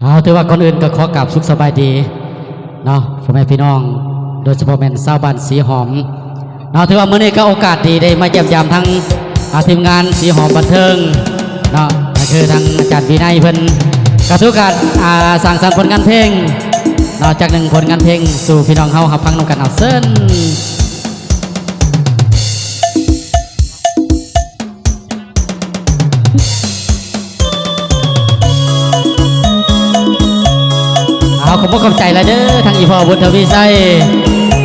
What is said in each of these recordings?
เอาถือว่าก่อนอื่นก็ขอกราบสุขสบายดีเนาะพ่อแม่พี่น้อง โดยเฉพาะแม่นชาวบ้านสีหอมเนาะถือว่ามื้อนี้ก็โอกาสดีได้มาเยี่ยมยามทั้งอาทีมงานสีหอมบันเทิงเนาะก็คือทางอาจารย์วินัยเพิ่นกระทุการอ่าสร้างสรรค์ผลงานเพลงเนาะจากหนึ่งผลงานเพลงสู่พี่น้องเฮารับฟังนำกันเอาเส้น เอาขอบคุณใจแล้วเด้อทางอีพ่อบุญทวีไซ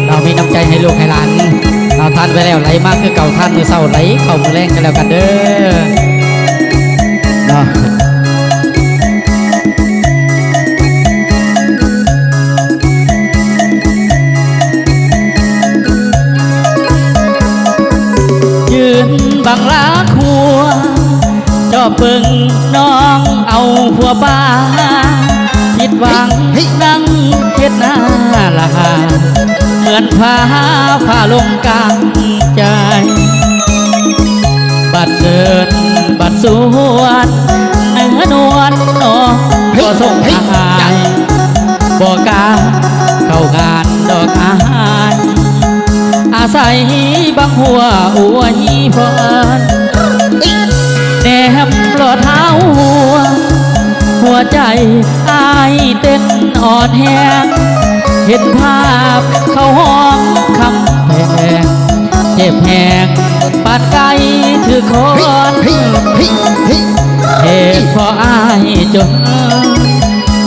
เรามีน้ำใจให้ลูกให้หลานเราทานไปแล้วไหลมากคือเก่าท่านมือเศร้าไหลเข้ามือแรงกันแล้วกันเด้อเนาะยืนบังลาคัวจอบเบิ่งน้องเอาหัวป้า ผิดหวังเฮ้นั่งเฮ็ดหน้าละหาเหมือนผ้าผ้าลงกลางใจ บัดเชิญบัดสวนเนื้อนวลนอก็ส่งหายบอกกล้าเข้างานดอกอายอาศัยบังหัวอวยพรแนมรอเท้า ใจอายเต้นอ่อนแหงเห็นภาพเขาห้องคำแพงเจ็บแหงปาดไกลถือคเฮ้ยนเฮ้ยเฮ้ยเฮ้ยเหตุเพราะอายจน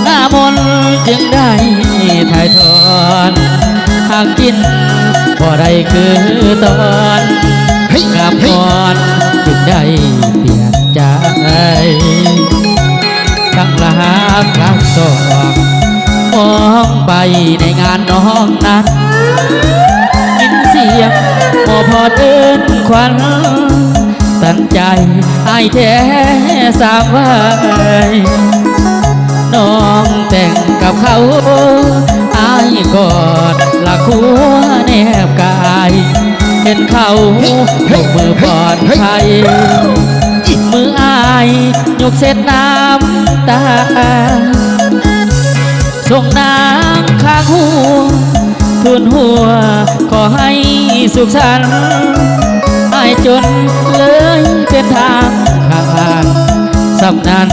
หน้ามนต์จึงได้ถ่ายทอนหากกินบ่ได้คือตอนเฮ้ยกลับเฮ้ก่ยอนจึงได้เปลี่ยนใจ ทั้งรักรักสองมองไปในงานน้องนั้นยินเสียงหมอพอเดินควันสั่นใจไอายแท้สามไว้น้องแต่งกับเขาไอายกอดละคัวแนบกาย เห็นเขายกมือปลอดภัยมืออายยกเสร็จน้ำ ตา ส่งน้ำข้างหัวทุนหัว ขอให้สุขสันต์อายจนเลยเป็นทางขาดสำนัน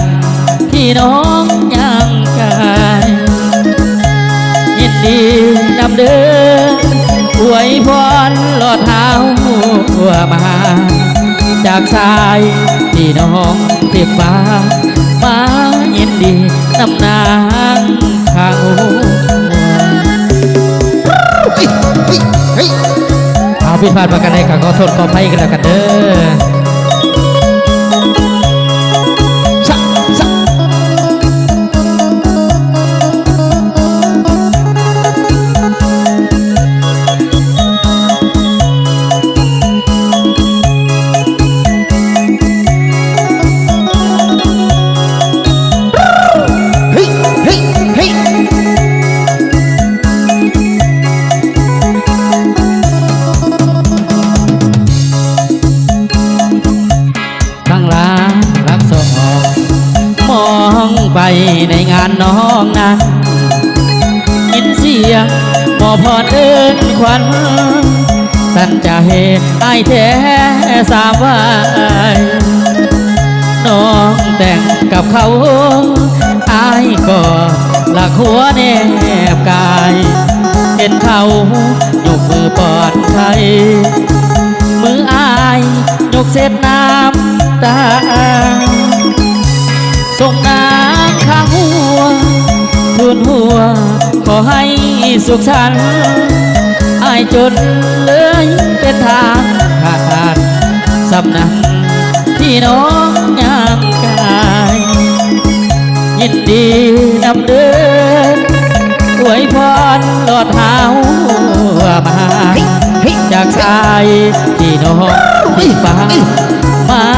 ที่น้องยังกายยินดีนำเดินอวยพรหลอดเท้าหัวมา จากชายที่น้องเพียฟ้า มายินดีนำนางข้างหัวเฮ้ยเฮ้ยเอาผิดพลาดประกันใดก็ขอโทษขออภัยกันแล้วกันเด้อ ไปในงานน้องนั้นยินเสียงหมอพรเอินควันสันจะเหตุไอแท้สามวายน้องแต่งกับเขาอายก็ละขัวแนบกาย เห็นเขายกมือปลอดภัยมืออายยกเศษน้ ขอให้สุขสันต์อายจนเลยเป็นทางขาดสำนักที่น้องยามกายยินดีนำเดินอวยพรหลอดเท้ามาเฮ้ยจากชายที่น้องที่ฟ้ามา